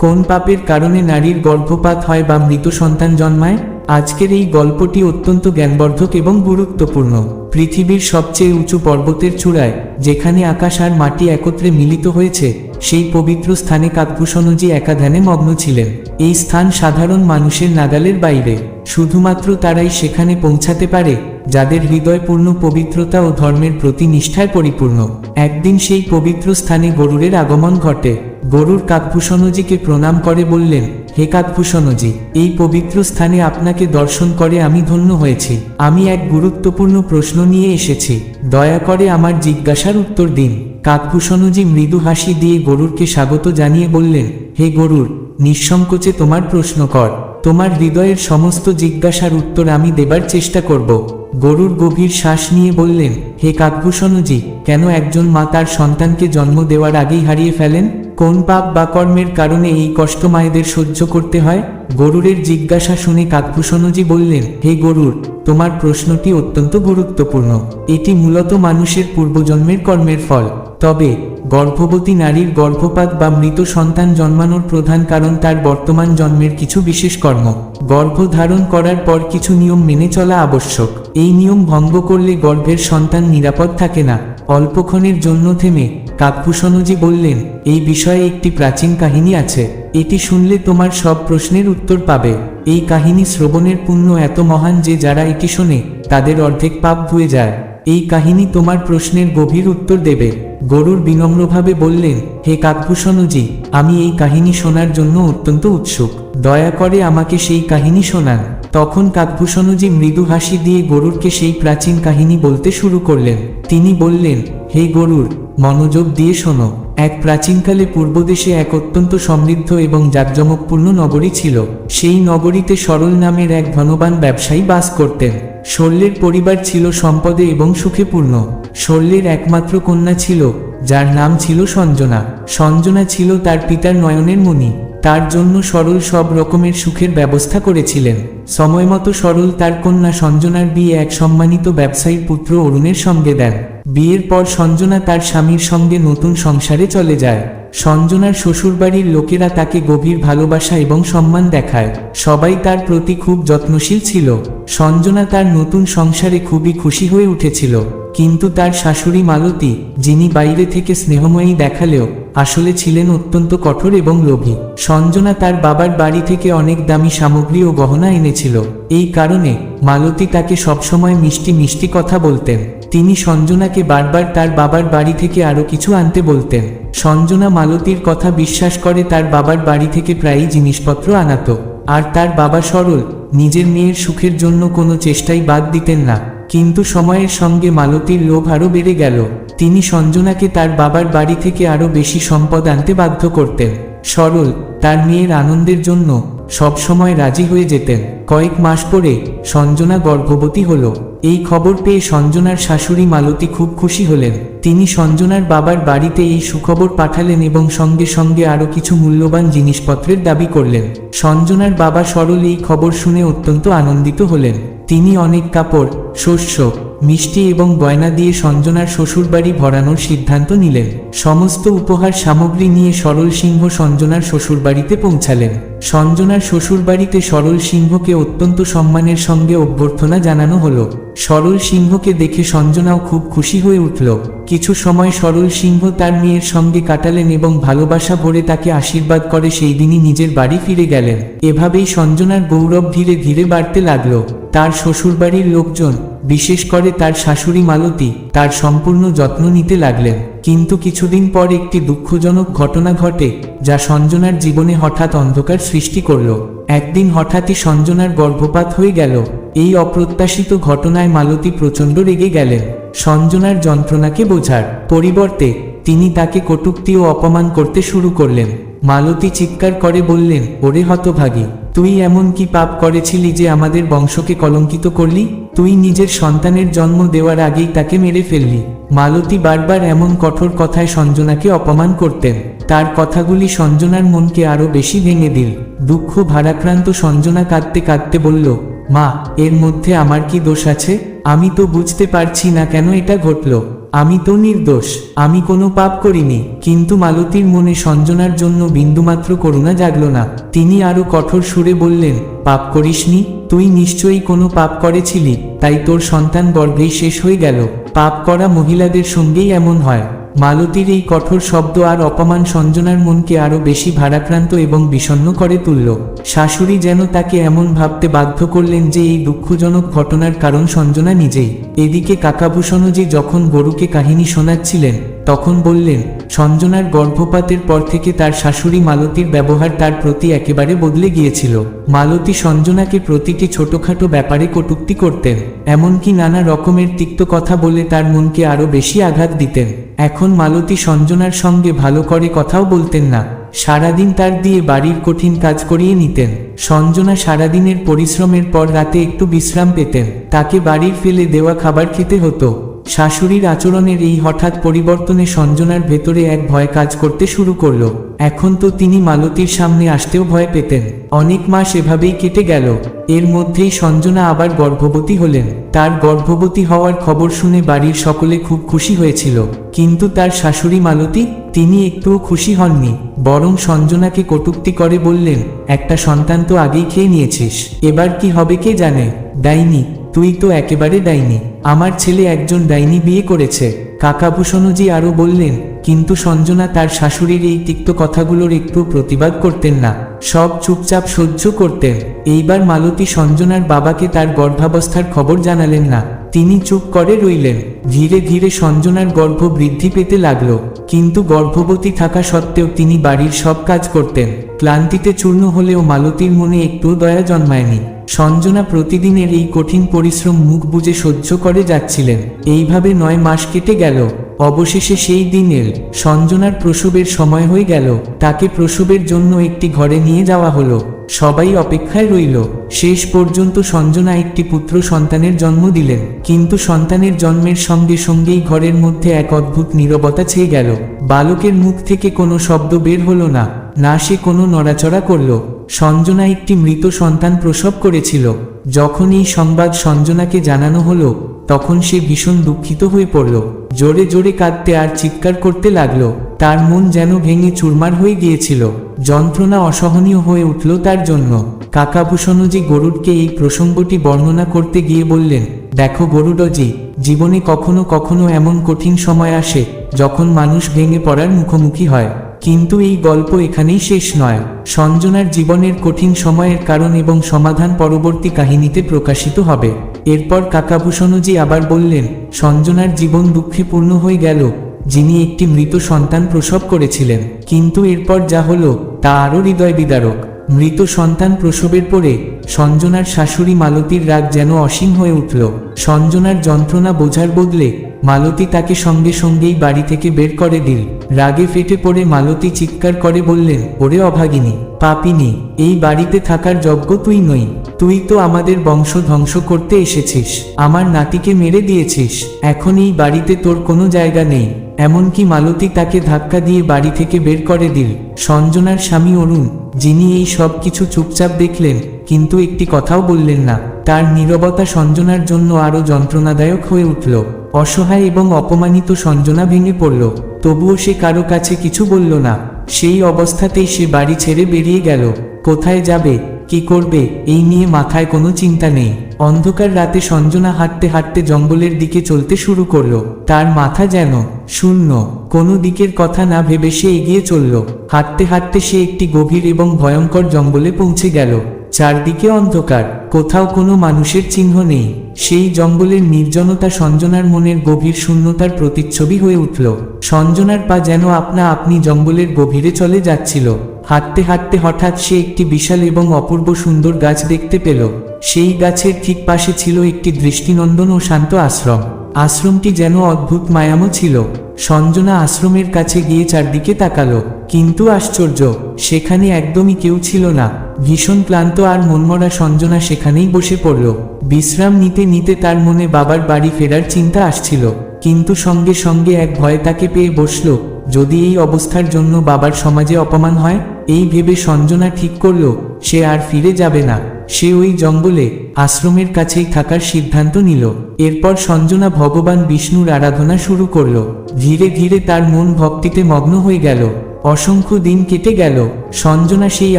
কোন পাপের কারণে নারীর গর্ভপাত হয় বা মৃত সন্তান জন্মায়? আজকের এই গল্পটি অত্যন্ত জ্ঞানবর্ধক এবং গুরুত্বপূর্ণ। পৃথিবীর সবচেয়ে উঁচু পর্বতের চূড়ায়, যেখানে আকাশ আর মাটি একত্রে মিলিত হয়েছে, সেই পবিত্র স্থানে কাকভূষণজি একা ধ্যানে মগ্ন ছিলেন। এই স্থান সাধারণ মানুষের নাগালের বাইরে। শুধুমাত্র তারাই সেখানে পৌঁছাতে পারে, যাদের হৃদয়পূর্ণ পবিত্রতা ও ধর্মের প্রতি নিষ্ঠায় পরিপূর্ণ। একদিন সেই পবিত্র স্থানে গরুরের আগমন ঘটে। গরুর কাকভূষণজিকে প্রণাম করে বললেন, হে কাকভূষণজি, এই পবিত্র স্থানে আপনাকে দর্শন করে আমি ধন্য হয়েছি। আমি এক গুরুত্বপূর্ণ প্রশ্ন নিয়ে এসেছি। দয়া করে আমার জিজ্ঞাসার উত্তর দিন। কাকভূষণজি মৃদু হাসি দিয়ে গরুরকে স্বাগত জানিয়ে বললেন, হে গরুর, নিঃসংকোচে তোমার প্রশ্ন কর। তোমার হৃদয়ের সমস্ত জিজ্ঞাসার উত্তর আমি দেবার চেষ্টা করব। গরুর গভীর শ্বাস নিয়ে বললেন, হে কাকভূষণজি, কেন একজন মা তার সন্তানকে জন্ম দেওয়ার আগেই হারিয়ে ফেলেন? কোন পাপ বা কর্মের কারণে এই কষ্ট মায়েদের সহ্য করতে হয়? গরুরের জিজ্ঞাসা শুনে কাকভূষণজি বললেন, হে গরুর, তোমার প্রশ্নটি অত্যন্ত গুরুত্বপূর্ণ। এটি মূলত মানুষের পূর্বজন্মের কর্মের ফল। তবে, গর্ভবতী নারীর গর্ভপাত বা মৃত সন্তান জন্মানোর প্রধান কারণ তার বর্তমান জন্মের কিছু বিশেষ কর্ম। গর্ভ ধারণ করার পর কিছু নিয়ম মেনে চলা আবশ্যক। এই নিয়ম ভঙ্গ করলে গর্ভের সন্তান নিরাপদ থাকে না। অল্পক্ষণের জন্য থেমে কাকভূষণজি বললেন, এই বিষয়ে একটি প্রাচীন কাহিনী আছে। এটি শুনলে তোমার সব প্রশ্নের উত্তর পাবে। এই কাহিনী শ্রবণের পুণ্য এত মহান যে যারা এটি শোনে, তাদের অর্ধেক পাপ ধুয়ে যায়। এই কাহিনী তোমার প্রশ্নের গভীর উত্তর দেবে। গরুর বিনম্রভাবে বললেন, হে কাকভূষণজি, আমি এই কাহিনী শোনার জন্য অত্যন্ত উৎসুক। দয়া করে আমাকে সেই কাহিনী শোনান। তখন কাকভূষণজি মৃদু হাসি দিয়ে গরুরকে সেই প্রাচীন কাহিনী বলতে শুরু করলেন। তিনি বললেন, হে গরুর, মনোযোগ দিয়ে শোনো। এক প্রাচীনকালে পূর্বদেশে এক অত্যন্ত সমৃদ্ধ এবং জাঁকজমকপূর্ণ নগরী ছিল। সেই নগরীতে সরল নামের এক ধনবান ব্যবসায়ী বাস করতেন। শল্যের পরিবার ছিল সম্পদে এবং সুখে পূর্ণ। শল্যের একমাত্র কন্যা ছিল যার নাম ছিল সঞ্জনা। সঞ্জনা ছিল তার পিতার নয়নের মণি তার জন্য সরল সব রকমের সুখের ব্যবস্থা করেছিলেন। সময়মতো সরল তার কন্যা সঞ্জনার বিয়ে এক সম্মানিত ব্যবসায়ীর পুত্র অরুণের সঙ্গে দেন। বিয়ের পর সঞ্জনা তার স্বামীর সঙ্গে নতুন সংসারে চলে যায়। সঞ্জনার শ্বশুরবাড়ির লোকেরা তাকে গভীর ভালোবাসা এবং সম্মান দেখায়। সবাই তার প্রতি খুব যত্নশীল ছিল। সঞ্জনা তার নতুন সংসারে খুবই খুশি হয়ে উঠেছিল। কিন্তু তার শাশুড়ি মালতী, যিনি বাইরে থেকে স্নেহময়ী দেখালেও, আসলে ছিলেন অত্যন্ত কঠোর এবং লোভী। সঞ্জনা তার বাবার বাড়ি থেকে অনেক দামি সামগ্রী ও গহনা এনেছিল। এই কারণে, মালতী তাকে সবসময় মিষ্টি মিষ্টি কথা বলতেন। তিনি সঞ্জনাকে বারবার তার বাবার বাড়ি থেকে আরও কিছু আনতে বলতেন। সঞ্জনা মালতীর কথা বিশ্বাস করে তার বাবার বাড়ি থেকে প্রায়ই জিনিসপত্র আনাতো। আর তার বাবা সরল, নিজের মেয়ের সুখের জন্য কোনো চেষ্টাই বাদ দিতেন না। কিন্তু সময়ের সঙ্গে মালতীর লোভ আরও বেড়ে গেল। তিনি সঞ্জনাকে তার বাবার বাড়ি থেকে আরও বেশি সম্পদ আনতে বাধ্য করতেন। সরল, তার মেয়ের আনন্দের জন্য সবসময় রাজি হয়ে যেতেন। কয়েক মাস পরে সঞ্জনা গর্ভবতী হল। এই খবর পেয়ে সঞ্জনার শাশুড়ি মালতী খুব খুশি হলেন। তিনি সঞ্জনার বাবার বাড়িতে এই সুখবর পাঠালেন এবং সঙ্গে সঙ্গে আরও কিছু মূল্যবান জিনিসপত্রের দাবি করলেন। সঞ্জনার বাবা সরল এই খবর শুনে অত্যন্ত আনন্দিত হলেন। তিনি অনেক কাপড়, শস্য, মিষ্টি এবং গয়না দিয়ে সঞ্জনার শ্বশুরবাড়ি ভরানোর সিদ্ধান্ত নিলেন। সমস্ত উপহার সামগ্রী নিয়ে সরল সিংহ সঞ্জনার শ্বশুরবাড়িতে পৌঁছালেন। সঞ্জনার শ্বশুরবাড়িতে সরল সিংহকে অত্যন্ত সম্মানের সঙ্গে অভ্যর্থনা জানানো হলো। সরল সিংহকে দেখে সঞ্জনাও খুব খুশি হয়ে উঠল। কিছু সময় সরল সিংহ তার মেয়ের সঙ্গে কাটালেন এবং ভালোবাসা ভরে তাকে আশীর্বাদ করে সেই দিনই নিজের বাড়ি ফিরে গেলেন। এভাবেই সঞ্জনার গৌরব ধীরে ধীরে বাড়তে লাগল। তার শ্বশুরবাড়ির লোকজন, বিশেষ করে তার শাশুড়ি মালতী, তার সম্পূর্ণ যত্ন নিতে লাগলেন। কিন্তু কিছুদিন পর একটি দুঃখজনক ঘটনা ঘটে, যা সঞ্জনার জীবনে হঠাৎ অন্ধকার সৃষ্টি করল। একদিন হঠাৎই সঞ্জনার গর্ভপাত হয়ে গেল। এই অপ্রত্যাশিত ঘটনায় মালতী প্রচণ্ড রেগে গেলেন। সঞ্জনার যন্ত্রণাকে বোঝার পরিবর্তে, তিনি তাকে কটূক্তি ও অপমান করতে শুরু করলেন। মালতী চিৎকার করে বললেন, ওরে হতভাগী! তুই এমন কি পাপ করেছিলি যে আমাদের বংশকে কলঙ্কিত করলি? তুই নিজের সন্তানের জন্ম দেওয়ার আগেই তাকে মেরে ফেললি। মালতী বারবার এমন কঠোর কথায় সঞ্জনাকে অপমান করতেন। তার কথাগুলি সঞ্জনার মনকে আরও বেশি ভেঙে দিল। দুঃখ ভারাক্রান্ত সঞ্জনা কাঁদতে কাঁদতে বলল মা, এর মধ্যে আমার কি দোষ আছে? আমি তো বুঝতে পারছি না কেন এটা ঘটল। আমি তো নির্দোষ। আমি কোনো পাপ করিনি। কিন্তু মালতীর মনে সঞ্জনার জন্য বিন্দুমাত্র করুণা জাগল না। তিনি আরও কঠোর সুরে বললেন, পাপ করিসনি? তুই নিশ্চয়ই কোনো পাপ করেছিলি। তাই তোর সন্তান গর্ভেই শেষ হয়ে গেল। পাপ করা মহিলাদের সঙ্গেই এমন হয়। মালতীর এই কঠোর শব্দ আর অপমান সঞ্জনার মনকে আরও বেশি ভারাক্রান্ত এবং বিষণ্ন করে তুলল। শাশুড়ি যেন তাকে এমন ভাবতে বাধ্য করলেন যে এই দুঃখজনক ঘটনার কারণ সঞ্জনা নিজেই। এদিকে কাকাভূষণজি যখন গরুকে কাহিনী শোনাচ্ছিলেন তখন বললেন, সঞ্জনার গর্ভপাতের পর থেকে তার শাশুড়ি মালতীর ব্যবহার তার প্রতি একেবারে বদলে গিয়েছিল। মালতী সঞ্জনাকে প্রতিটি ছোটখাটো ব্যাপারে কটূক্তি করতেন, এমনকি নানা রকমের তিক্ত কথা বলে তার মনকে আরও বেশি আঘাত দিতেন। এখন মালতী সঞ্জনার সঙ্গে ভালো করে কথাও বলতেন না, সারাদিন তার দিয়ে বাড়ির কঠিন কাজ করিয়ে নিতেন। সঞ্জনা সারাদিনের পরিশ্রমের পর রাতে একটু বিশ্রাম পেতেন, তাকে বাড়ির ফেলে দেওয়া খাবার খেতে হতো। শাশুড়ির আচরণের এই হঠাৎ পরিবর্তনে সঞ্জনার ভেতরে এক ভয় কাজ করতে শুরু করল। এখন তো তিনি মালতীর সামনে আসতেও ভয় পেতেন। অনেক মাস এভাবেই কেটে গেল। এর মধ্যেই সঞ্জনা আবার গর্ভবতী হলেন। তার গর্ভবতী হওয়ার খবর শুনে বাড়ির সকলে খুব খুশি হয়েছিল। কিন্তু তার শাশুড়ি মালতী, তিনি একটুও খুশি হননি। বরং সঞ্জনাকে কটুক্তি করে বললেন, একটা সন্তান তো আগেই খেয়ে নিয়েছিস। এবার কি হবে কে জানে? ডাইনি তুই তো একেবারে ডাইনি। আমার ছেলে একজন ডাইনি বিয়ে করেছে। কাকাভূষণজি আরও বললেন, কিন্তু সঞ্জনা তার শাশুড়ির এই তিক্ত কথাগুলোর একটু প্রতিবাদ করতেন না। সব চুপচাপ সহ্য করতেন। এইবার মালতী সঞ্জনার বাবাকে তার গর্ভাবস্থার খবর জানালেন না। তিনি চুপ করে রইলেন। ধীরে ধীরে সঞ্জনার গর্ভ বৃদ্ধি পেতে লাগল। কিন্তু গর্ভবতী থাকা সত্ত্বেও তিনি বাড়ির সব কাজ করতেন। ক্লান্তিতে চূর্ণ হলেও মালতীর মনে একটু দয়া জন্মায়নি। সঞ্জনা প্রতিদিনের এই কঠিন পরিশ্রম মুখ বুজে সহ্য করে যাচ্ছিলেন। এইভাবে নয় মাস কেটে গেল। অবশেষে সেই দিন এল সঞ্জনার প্রসবের সময় হয়ে গেল। তাকে প্রসবের জন্য একটি ঘরে নিয়ে যাওয়া হলো। সবাই অপেক্ষায় রইল। শেষ পর্যন্ত সঞ্জনা একটি পুত্র সন্তানের জন্ম দিলেন। কিন্তু সন্তানের জন্মের সঙ্গে সঙ্গেই ঘরের মধ্যে এক অদ্ভুত নীরবতা ছেয়ে গেল। বালকের মুখ থেকে কোনো শব্দ বের হলো না। না সে কোনো নড়াচড়া করল। সঞ্জনা একটি মৃত সন্তান প্রসব করেছিল। যখন এই সংবাদ সঞ্জনাকে জানানো হলো, তখন সে ভীষণ দুঃখিত হয়ে পড়ল। জোরে জোরে কাঁদতে আর চিৎকার করতে লাগল। তার মন যেন ভেঙে চুরমার হয়ে গিয়েছিল। যন্ত্রণা অসহনীয় হয়ে উঠল তার জন্য। কাকাভূষণজি গরুডকে এই প্রসঙ্গটি বর্ণনা করতে গিয়ে বললেন, দেখো গরুডজি, জীবনে কখনো কখনো এমন কঠিন সময় আসে, যখন মানুষ ভেঙে পড়ার মুখোমুখি হয়। কিন্তু এই গল্প এখানেই শেষ নয়। সঞ্জনার জীবনের কঠিন সময়ের কারণ এবং সমাধান পরবর্তী কাহিনীতে প্রকাশিত হবে। এরপর কাকাভূষণজি আবার বললেন, সঞ্জনার জীবন দুঃখে পূর্ণ হয়ে গেল, যিনি একটি মৃত সন্তান প্রসব করেছিলেন। কিন্তু এরপর যা হলো, তা আরও হৃদয় বিদারক মৃত সন্তান প্রসবের পরে সঞ্জনার শাশুড়ি মালতীর রাগ যেন অসীম হয়ে উঠল। সঞ্জনার যন্ত্রণা বোঝার বদলে মালতী তাকে সঙ্গে সঙ্গেই বাড়ি থেকে বের করে দিল। রাগে ফেটে পড়ে মালতী চিৎকার করে বললেন, ওরে অভাগিনী, পাপিনী, এই বাড়িতে থাকার যজ্ঞ তুই নই। তুই তো আমাদের বংশ ধ্বংস করতে এসেছিস। আমার নাতিকে মেরে দিয়েছিস। এখন এই বাড়িতে তোর কোনো জায়গা নেই। এমনকি মালতী তাকে ধাক্কা দিয়ে বাড়ি থেকে বের করে দিল। সঞ্জনার স্বামী অরুণ যিনি এই সব কিছু চুপচাপ দেখলেন, কিন্তু একটি কথাও বললেন না। তার নীরবতা সঞ্জনার জন্য আরও যন্ত্রণাদায়ক হয়ে উঠল। অসহায় এবং অপমানিত সঞ্জনা ভেঙে পড়ল। তবুও সে কারও কাছে কিছু বলল না। সেই অবস্থাতেই সে বাড়ি ছেড়ে বেরিয়ে গেল। কোথায় যাবে? কি করবে? এই নিয়ে মাথায় কোনো চিন্তা নেই। অন্ধকার রাতে সঞ্জনা হাঁটতে হাঁটতে জঙ্গলের দিকে চলতে শুরু করল। তার মাথা যেন শূন্য, কোনো দিকের কথা না ভেবে সে এগিয়ে চলল। হাঁটতে হাঁটতে সে একটি গভীর এবং ভয়ঙ্কর জঙ্গলে পৌঁছে গেল। চারদিকে অন্ধকার, কোথাও কোনো মানুষের চিহ্ন নেই। সেই জঙ্গলের নির্জনতা সঞ্জনার মনের গভীর শূন্যতার প্রতিচ্ছবি হয়ে উঠল। সঞ্জনার পা যেন আপনা আপনি জঙ্গলের গভীরে চলে যাচ্ছিল। হাঁটতে হাঁটতে হঠাৎ সে একটি বিশাল এবং অপূর্ব সুন্দর গাছ দেখতে পেল। সেই গাছের ঠিক পাশে ছিল একটি দৃষ্টিনন্দন ও শান্ত আশ্রম। আশ্রমটি যেন অদ্ভুত মায়ামও ছিল। সঞ্জনা আশ্রমের কাছে গিয়ে চারদিকে তাকালো। কিন্তু আশ্চর্য, সেখানে একদমই কেউ ছিল না। ভীষণ ক্লান্ত আর মনমরা সঞ্জনা সেখানেই বসে পড়ল। বিশ্রাম নিতে নিতে তার মনে বাবার বাড়ি ফেরার চিন্তা আসছিল। কিন্তু সঙ্গে সঙ্গে এক ভয় তাকে পেয়ে বসল, যদি এই অবস্থার জন্য বাবার সমাজে অপমান হয়? এই ভেবে সঞ্জনা ঠিক করল, সে আর ফিরে যাবে না। সে ওই জঙ্গলে, আশ্রমের কাছেই থাকার সিদ্ধান্ত নিল। এরপর সঞ্জনা ভগবান বিষ্ণুর আরাধনা শুরু করল। ধীরে ধীরে তার মন ভক্তিতে মগ্ন হয়ে গেল। অসংখ্য দিন কেটে গেল। সঞ্জনা সেই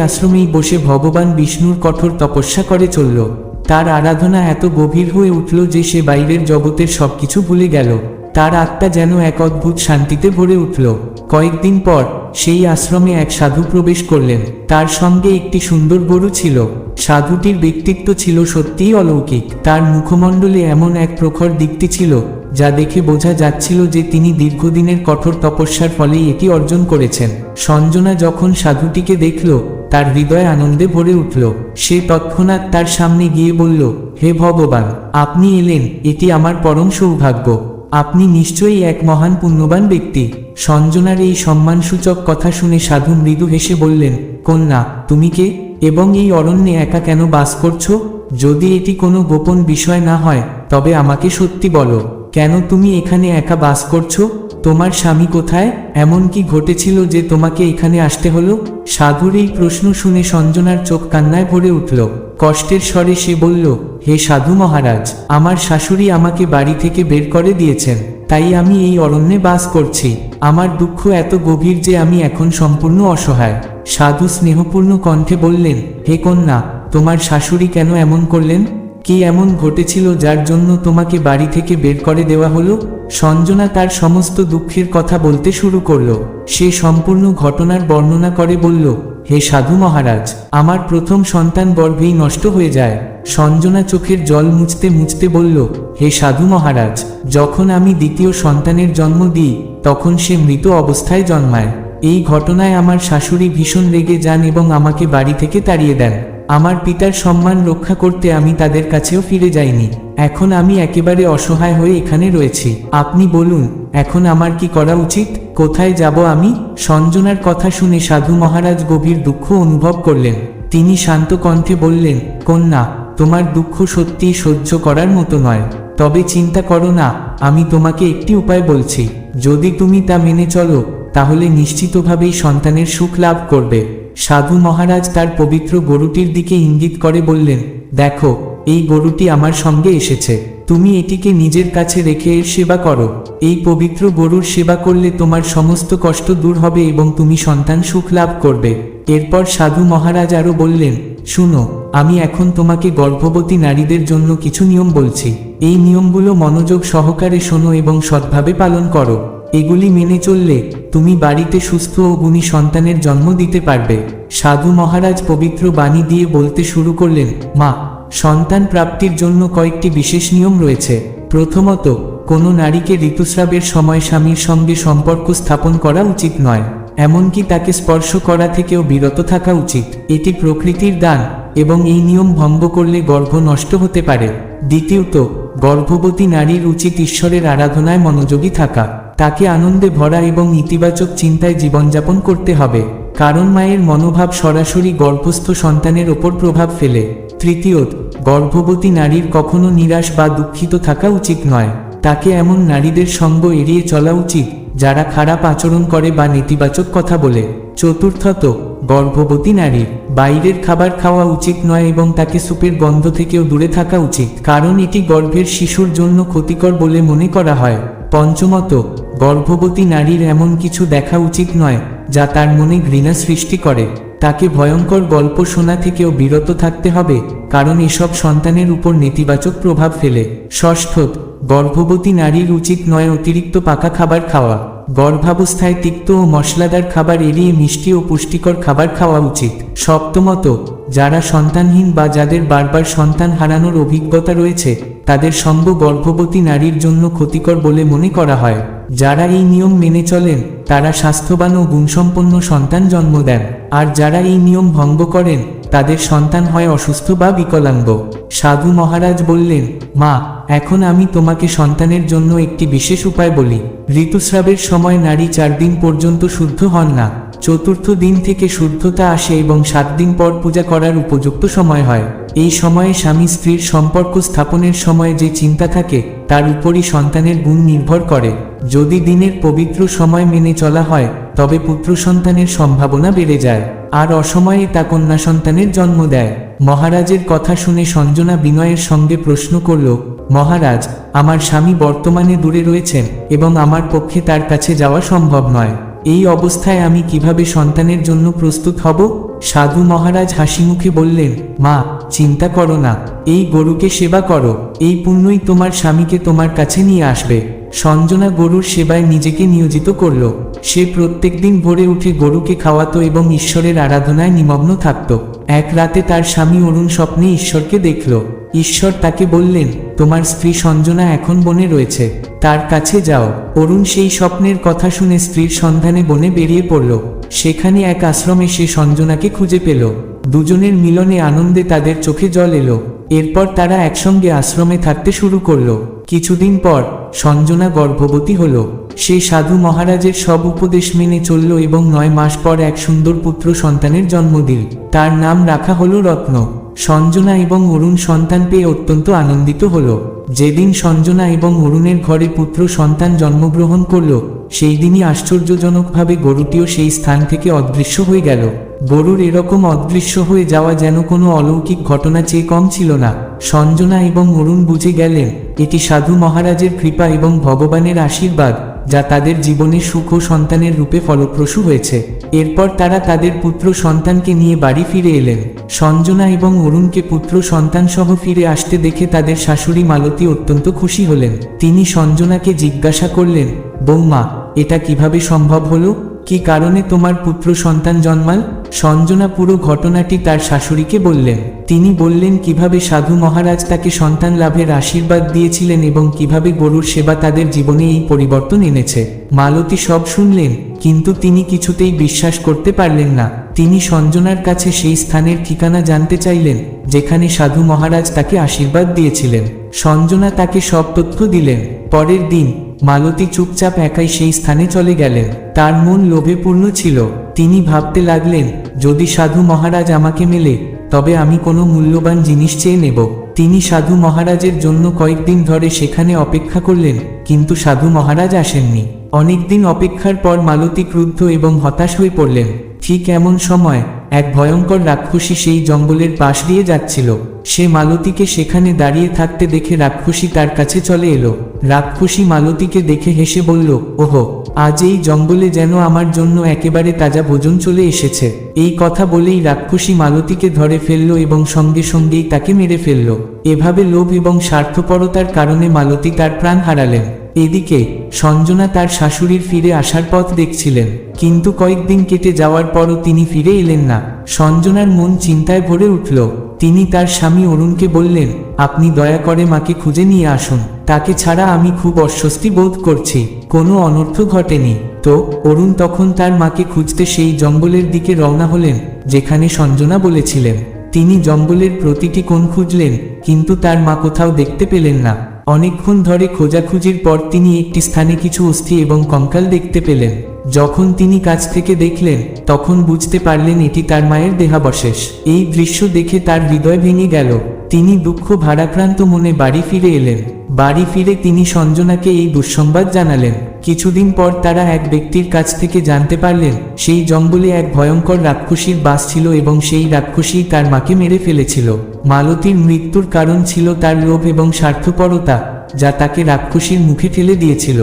আশ্রমেই বসে ভগবান বিষ্ণুর কঠোর তপস্যা করে চলল। তার আরাধনা এত গভীর হয়ে উঠল যে সে বাইরের জগতের সবকিছু ভুলে গেল। তার আত্মা যেন এক অদ্ভুত শান্তিতে ভরে উঠল। কয়েকদিন পর সেই আশ্রমে এক সাধু প্রবেশ করলেন। তার সঙ্গে একটি সুন্দর গরু ছিল। সাধুটির ব্যক্তিত্ব ছিল সত্যিই অলৌকিক। তার মুখমণ্ডলে এমন এক প্রখর দিকটি ছিল, যা দেখে বোঝা যাচ্ছিল যে তিনি দীর্ঘদিনের কঠোর তপস্যার ফলেই এটি অর্জন করেছেন। সঞ্জনা যখন সাধুটিকে দেখল, তার হৃদয় আনন্দে ভরে উঠল। সে তৎক্ষণাৎ তার সামনে গিয়ে বলল, হে ভগবান, আপনি এলেন, এটি আমার পরম সৌভাগ্য। আপনি নিশ্চয়ই এক মহান পুণ্যবান ব্যক্তি। সঞ্জনার এই সম্মানসূচক কথা শুনে সাধু মৃদু হেসে বললেন, কন্যা, তুমি কে? এবং এই অরণ্যে একা কেন বাস করছ? যদি এটি কোনো গোপন বিষয় না হয়, তবে আমাকে সত্যি বলো। কেন তুমি এখানে একা বাস করছ? তোমার স্বামী কোথায়? এমন কি ঘটেছিল যে তোমাকে এখানে আসতে হলো? সাধুর এই প্রশ্ন শুনে সঞ্জনার চোখ কান্নায় ভরে উঠল। কষ্টের স্বরে সে বলল, হে সাধু মহারাজ, আমার শাশুড়ি আমাকে বাড়ি থেকে বের করে দিয়েছেন, তাই আমি এই অরণ্যে বাস করছি। আমার দুঃখ এত গভীর যে আমি এখন সম্পূর্ণ অসহায়। সাধু স্নেহপূর্ণ কণ্ঠে বললেন, হে কন্যা, তোমার শাশুড়ি কেন এমন করলেন? কি এমন ঘটেছিল যার জন্য তোমাকে বাড়ি থেকে বের করে দেওয়া হলো? সঞ্জনা তার সমস্ত দুঃখের কথা বলতে শুরু করল। সে সম্পূর্ণ ঘটনার বর্ণনা করে বলল, হে সাধু মহারাজ, আমার প্রথম সন্তান গর্ভেই নষ্ট হয়ে যায়। সঞ্জনা চোখের জল মুছতে মুছতে বলল, হে সাধু মহারাজ, যখন আমি দ্বিতীয় সন্তানের জন্ম দিই, তখন সে মৃত অবস্থায় জন্মায়। এই ঘটনায় আমার শাশুড়ি ভীষণ রেগে যান এবং আমাকে বাড়ি থেকে তাড়িয়ে দেন। আমার পিতার সম্মান রক্ষা করতে আমি তাদের কাছেও ফিরে যাইনি। এখন আমি একেবারে অসহায় হয়ে এখানে রয়েছি। আপনি বলুন, এখন আমার কি করা উচিত? কোথায় যাব আমি? সঞ্জনার কথা শুনে সাধু মহারাজ গভীর দুঃখ অনুভব করলেন। তিনি শান্ত কণ্ঠে বললেন, কন্যা, তোমার দুঃখ সত্যিই সহ্য করার মতো নয়। তবে চিন্তা করো না, আমি তোমাকে একটি উপায় বলছি। যদি তুমি তা মেনে চলো, তাহলে নিশ্চিতভাবেই সন্তানের সুখ লাভ করবে। সাধু মহারাজ তার পবিত্র গরুটির দিকে ইঙ্গিত করে বললেন, দেখো, এই গরুটি আমার সঙ্গে এসেছে। তুমি এটিকে নিজের কাছে রেখে এর সেবা করো। এই পবিত্র গরুর সেবা করলে তোমার সমস্ত কষ্ট দূর হবে এবং তুমি সন্তান সুখ লাভ করবে। এরপর সাধু মহারাজ আরও বললেন, শুনো, আমি এখন তোমাকে গর্ভবতী নারীদের জন্য কিছু নিয়ম বলছি। এই নিয়মগুলো মনোযোগ সহকারে শোনো এবং সৎভাবে পালন করো। এগুলি মেনে চললে তুমি বাড়িতে সুস্থ ও গুণী সন্তানের জন্ম দিতে পারবে। সাধু মহারাজ পবিত্র বাণী দিয়ে বলতে শুরু করলেন, মা, সন্তান প্রাপ্তির জন্য কয়েকটি বিশেষ নিয়ম রয়েছে। প্রথমত, কোনো নারীকে ঋতুস্রাবের সময় স্বামীর সঙ্গে সম্পর্ক স্থাপন করা উচিত নয়, এমনকি তাকে স্পর্শ করা থেকেও বিরত থাকা উচিত। এটি প্রকৃতির দান এবং এই নিয়ম ভঙ্গ করলে গর্ভ নষ্ট হতে পারে। দ্বিতীয়ত, গর্ভবতী নারীর উচিত ঈশ্বরের আরাধনায় মনোযোগী থাকা। তাকে আনন্দে ভরা এবং ইতিবাচক চিন্তায় জীবনযাপন করতে হবে। কারণ মায়ের মনোভাব সরাসরি গর্ভস্থ সন্তানের ওপর প্রভাব ফেলে। তৃতীয়ত, গর্ভবতী নারীর কখনো নিরাশ বা দুঃখিত থাকা উচিত নয়। তাকে এমন নারীদের সঙ্গ এড়িয়ে চলা উচিত, যারা খারাপ আচরণ করে বা নেতিবাচক কথা বলে। চতুর্থত, গর্ভবতী নারীর বাইরের খাবার খাওয়া উচিত নয় এবং তাকে সুপের গন্ধ থেকেও দূরে থাকা উচিত। কারণ এটি গর্ভের শিশুর জন্য ক্ষতিকর বলে মনে করা হয়। পঞ্চমত, গর্ভবতী নারীর এমন কিছু দেখা উচিত নয়, যা তার মনে ঘৃণা সৃষ্টি করে। তাকে ভয়ঙ্কর গল্প শোনা থেকেও বিরত থাকতে হবে, কারণ এসব সন্তানের উপর নেতিবাচক প্রভাব ফেলে। ষষ্ঠত, গর্ভবতী নারীর উচিত নয় অতিরিক্ত পাকা খাবার খাওয়া। গর্ভাবস্থায় তিক্ত ও মশলাদার খাবার এড়িয়ে মিষ্টি ও পুষ্টিকর খাবার খাওয়া উচিত। সপ্তমত যারা সন্তানহীন বা যাদের বারবার সন্তান হারানোর অভিজ্ঞতা রয়েছে, তাদের সঙ্গ গর্ভবতী নারীর জন্য ক্ষতিকর বলে মনে করা হয়। যারা এই নিয়ম মেনে চলেন, তারা স্বাস্থ্যবান ও গুণসম্পন্ন সন্তান জন্ম দেন। আর যারা এই নিয়ম ভঙ্গ করেন, তাদের সন্তান হয় অসুস্থ বা বিকলাঙ্গ। সাধু মহারাজ বললেন, মা, এখন আমি তোমাকে সন্তানের জন্য একটি বিশেষ উপায় বলি। ঋতুস্রাবের সময় নারী চার দিন পর্যন্ত শুদ্ধ হন না। চতুর্থ দিন থেকে শুদ্ধতা আসে এবং সাত দিন পর পূজা করার উপযুক্ত সময় হয়। এই সময়ে স্বামী স্ত্রীর সম্পর্ক স্থাপনের সময় যে চিন্তা থাকে, তার উপরই সন্তানের গুণ নির্ভর করে। যদি দিনের পবিত্র সময় মেনে চলা হয়, তবে পুত্র সন্তানের সম্ভাবনা বেড়ে যায়। আর অসময়ে তা কন্যা সন্তানের জন্ম দেয়। মহারাজের কথা শুনে সঞ্জনা বিনয়ের সঙ্গে প্রশ্ন করল, মহারাজ, আমার স্বামী বর্তমানে দূরে রয়েছেন এবং আমার পক্ষে তার কাছে যাওয়া সম্ভব নয়। এই অবস্থায় আমি কীভাবে সন্তানের জন্য প্রস্তুত হব? সাধু মহারাজ হাসি মুখে বললেন, মা, চিন্তা করো না। এই গরুকে সেবা করো। এই পুণ্যই তোমার স্বামীকে তোমার কাছে নিয়ে আসবে। সঞ্জনা গরুর সেবায় নিজেকে নিয়োজিত করল। সে প্রত্যেকদিন ভোরে উঠে গরুকে খাওয়াতো এবং ঈশ্বরের আরাধনায় নিমগ্ন থাকত। এক রাতে তার স্বামী অরুণ স্বপ্নে ঈশ্বরকে দেখল। ঈশ্বর তাকে বললেন, তোমার স্ত্রী সঞ্জনা এখন বনে রয়েছে। তার কাছে যাও। অরুণ সেই স্বপ্নের কথা শুনে স্ত্রীর সন্ধানে বনে বেরিয়ে পড়ল। সেখানে এক আশ্রমে সে সঞ্জনাকে খুঁজে পেল। দুজনের মিলনে আনন্দে তাদের চোখে জল এলো। এরপর তারা একসঙ্গে আশ্রমে থাকতে শুরু করল। কিছুদিন পর সঞ্জনা গর্ভবতী হল। সে সাধু মহারাজের সব উপদেশ মেনে চলল এবং নয় মাস পর এক সুন্দর পুত্র সন্তানের জন্ম দিল। তার নাম রাখা হলো রত্ন। সঞ্জনা এবং অরুণ সন্তান পেয়ে অত্যন্ত আনন্দিত হল। যেদিন সঞ্জনা এবং অরুণের ঘরে পুত্র সন্তান জন্মগ্রহণ করল, সেই দিনই আশ্চর্যজনকভাবে গরুটিও সেই স্থান থেকে অদৃশ্য হয়ে গেল। গরুর এরকম অদৃশ্য হয়ে যাওয়া যেন কোনো অলৌকিক ঘটনা চেয়ে কম ছিল না। সঞ্জনা এবং অরুণ বুঝে গেলেন, এটি সাধু মহারাজের কৃপা এবং ভগবানের আশীর্বাদ। যা তাদের জীবনে সুখ ও সন্তানের রূপে ফলপ্রসূ হয়েছে। এরপর তারা তাদের পুত্র সন্তানকে নিয়ে বাড়ি ফিরে এলেন। সঞ্জনা এবং অরুণকে পুত্র সন্তান সহ ফিরে আসতে দেখে তাদের শাশুড়ি মালতী অত্যন্ত খুশি হলেন। তিনি সঞ্জনাকে জিজ্ঞাসা করলেন, বৌমা, এটা কীভাবে সম্ভব হলো? কি কারণে তোমার পুত্র সন্তান জন্মাল? সঞ্জনা পুরো ঘটনাটি তার শাশুড়িকে বললেন। তিনি বললেন, কীভাবে সাধু মহারাজ তাকে সন্তান লাভের আশীর্বাদ দিয়েছিলেন এবং কীভাবে গরুর সেবা তাদের জীবনে এই পরিবর্তন এনেছে? মালতী সব শুনলেন, কিন্তু তিনি কিছুতেই বিশ্বাস করতে পারলেন না। তিনি সঞ্জনার কাছে সেই স্থানের ঠিকানা জানতে চাইলেন, যেখানে সাধু মহারাজ তাকে আশীর্বাদ দিয়েছিলেন। সঞ্জনা তাকে সব তথ্য দিলেন। পরের দিন মালতী চুপচাপ একাই সেই স্থানে চলে গেলেন। তার মন লোভে পূর্ণ ছিল। তিনি ভাবতে লাগলেন, যদি সাধু মহারাজ আমাকে মেলে, তবে আমি কোনো মূল্যবান জিনিস চেয়ে নেব। তিনি সাধু মহারাজের জন্য কয়েকদিন ধরে সেখানে অপেক্ষা করলেন, কিন্তু সাধু মহারাজ আসেননি। অনেকদিন অপেক্ষার পর মালতী ক্রুদ্ধ এবং হতাশ হয়ে পড়লেন। ঠিক এমন সময় এক ভয়ঙ্কর রাক্ষসী সেই জঙ্গলের পাশ দিয়ে যাচ্ছিল। সে মালতীকে সেখানে দাঁড়িয়ে থাকতে দেখে রাক্ষসী তার কাছে চলে এলো। রাক্ষসী মালতীকে দেখে হেসে বলল, ওহো, আজ এই জঙ্গলে যেন আমার জন্য একেবারে তাজা ভোজন চলে এসেছে। এই কথা বলেই রাক্ষসী মালতীকে ধরে ফেলল এবং সঙ্গে সঙ্গেই তাকে মেরে ফেলল। এভাবে লোভ এবং স্বার্থপরতার কারণে মালতী তার প্রাণ হারালেন। এদিকে, সঞ্জনা তার শাশুড়ির ফিরে আসার পথ দেখছিলেন, কিন্তু কয়েকদিন কেটে যাওয়ার পরও তিনি ফিরে এলেন না। সঞ্জনার মন চিন্তায় ভরে উঠল। তিনি তার স্বামী অরুণকে বললেন, আপনি দয়া করে মাকে খুঁজে নিয়ে আসুন। তাকে ছাড়া আমি খুব অস্বস্তি বোধ করছি। কোনো অনর্থ ঘটেনি। তো, অরুণ তখন তার মাকে খুঁজতে সেই জঙ্গলের দিকে রওনা হলেন, যেখানে সঞ্জনা বলেছিলেন, তিনি জঙ্গলের প্রতিটি কোণ খুঁজলেন, কিন্তু তার মা কোথাও দেখতে পেলেন না। অনেকক্ষণ ধরে খোঁজাখুঁজির পর তিনি একটি স্থানে কিছু অস্থি এবং কঙ্কাল দেখতে পেলেন। যখন তিনি কাছ থেকে দেখলেন, তখন বুঝতে পারলেন এটি তার মায়ের দেহাবশেষ। এই দৃশ্য দেখে তার হৃদয় ভেঙে গেল। তিনি দুঃখ ভারাক্রান্ত মনে বাড়ি ফিরে এলেন। বাড়ি ফিরে তিনি সঞ্জনাকে এই দুঃসংবাদ জানালেন। কিছুদিন পর তারা এক ব্যক্তির কাছ থেকে জানতে পারলেন, সেই জঙ্গলে এক ভয়ঙ্কর রাক্ষসীর বাস ছিল এবং সেই রাক্ষসী তার মাকে মেরে ফেলেছিল। মালতীর মৃত্যুর কারণ ছিল তার লোভ এবং স্বার্থপরতা, যা তাকে রাক্ষসীর মুখে ফেলে দিয়েছিল।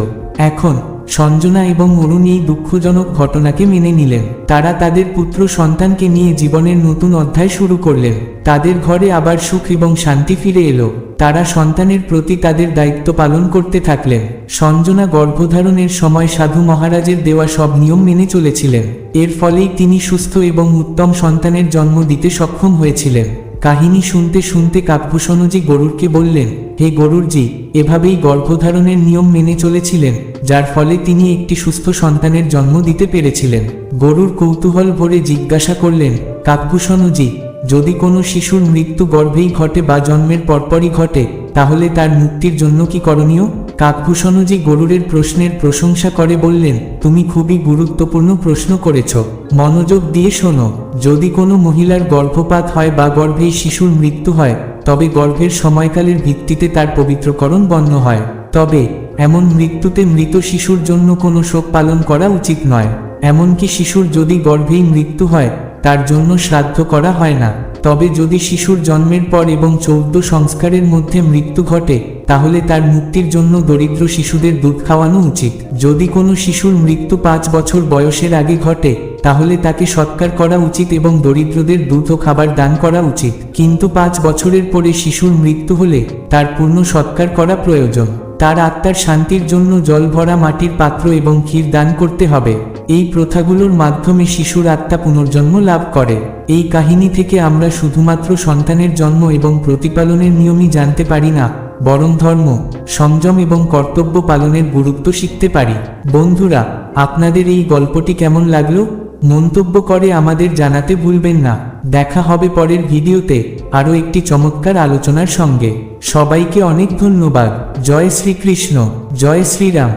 এখন সঞ্জনা এবং অরুণ এই দুঃখজনক ঘটনাকে মেনে নিলেন। তারা তাদের পুত্র সন্তানকে নিয়ে জীবনের নতুন অধ্যায় শুরু করলেন। তাদের ঘরে আবার সুখ এবং শান্তি ফিরে এলো। তারা সন্তানের প্রতি তাদের দায়িত্ব পালন করতে থাকলেন। সঞ্জনা গর্ভধারণের সময় সাধু মহারাজের দেওয়া সব নিয়ম মেনে চলেছিলেন। এর ফলেই তিনি সুস্থ এবং উত্তম সন্তানের জন্ম দিতে সক্ষম হয়েছিলেন। কাহিনী শুনতে শুনতে কাকভূষণজি গরুরকে বললেন, হে গরুরজি, এভাবেই গর্ভধারণের নিয়ম মেনে চলেছিলেন, যার ফলে তিনি একটি সুস্থ সন্তানের জন্ম দিতে পেরেছিলেন। গরুর কৌতূহল ভরে জিজ্ঞাসা করলেন কাকভূষণজি যদি কোনো শিশুর মৃত্যু গর্ভেই ঘটে বা জন্মের পরপরই ঘটে তাহলে তার মুক্তির জন্য কি করণীয়? কাকভূষণজি গরুরের প্রশ্নের প্রশংসা করে বললেন, তুমি খুবই গুরুত্বপূর্ণ প্রশ্ন করেছ। মনোযোগ দিয়ে শোনো, যদি কোনো মহিলার গর্ভপাত হয় বা গর্ভেই শিশুর মৃত্যু হয়, তবে গর্ভের সময়কালের ভিত্তিতে তার পবিত্রকরণ বন্য হয়। তবে, এমন মৃত্যুতে মৃত শিশুর জন্য কোনো শোক পালন করা উচিত নয়। এমনকি শিশুর যদি গর্ভেই মৃত্যু হয় তার জন্য শ্রাদ্ধ করা হয় না। তবে যদি শিশুর জন্মের পর এবং চৌদ্দ সংস্কারের মধ্যে মৃত্যু ঘটে, তাহলে তার মুক্তির জন্য দরিদ্র শিশুদের দুধ খাওয়ানো উচিত। যদি কোনো শিশুর মৃত্যু পাঁচ বছর বয়সের আগে ঘটে, তাহলে তাকে সৎকার করা উচিত এবং দরিদ্রদের দুধ ও খাবার দান করা উচিত। কিন্তু পাঁচ বছরের পরে শিশুর মৃত্যু হলে, তার পূর্ণ সৎকার করা প্রয়োজন। তার আত্মার শান্তির জন্য জল ভরা মাটির পাত্র এবং ক্ষীর দান করতে হবে। এই প্রথাগুলোর মাধ্যমে শিশুর আত্মা পুনর্জন্ম লাভ করে। এই কাহিনী থেকে আমরা শুধুমাত্র সন্তানের জন্ম এবং প্রতিপালনের নিয়মই জানতে পারি না, বরং ধর্ম, সংযম এবং কর্তব্য পালনের গুরুত্ব শিখতে পারি। বন্ধুরা, আপনাদের এই গল্পটি কেমন লাগল? মন্তব্য করে আমাদের জানাতে ভুলবেন না। দেখা হবে পরের ভিডিওতে আরও একটি চমৎকার আলোচনার সঙ্গে। সবাইকে অনেক ধন্যবাদ। জয় শ্রীকৃষ্ণ। জয় শ্রীরাম।